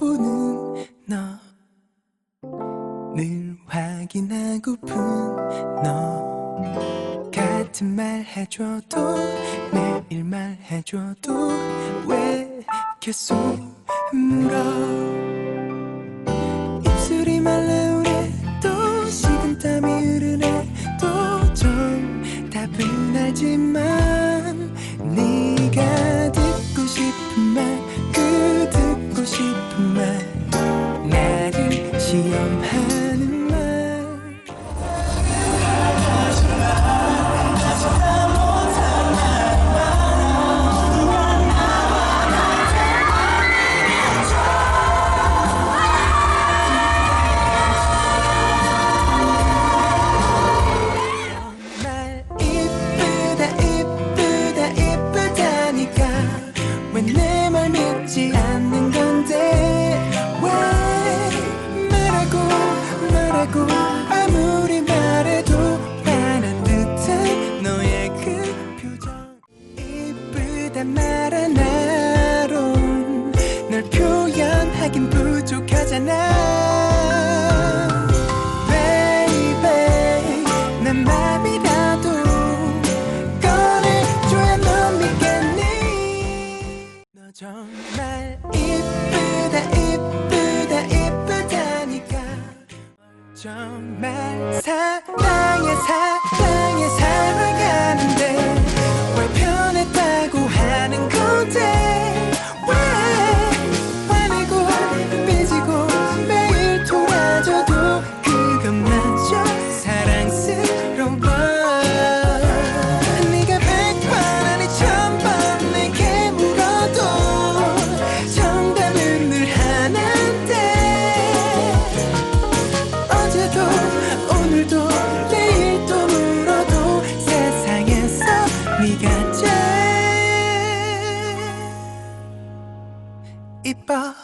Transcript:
바라보는 너. 늘 확인하고픈 너. 같은 말 해줘도 매일 말 해줘도 왜 계속 물어? 입술이 말라오네 또 식은땀이 흐르네. 또좀 답은 알지만 compare 이쁘다 말 하나로 널 표현하긴 부족하잖아. Baby 난 맘이라도 꺼내줘야 넌 믿겠니? 너 정말 이쁘다 이쁘다 이쁘다니까. 정말 et pas.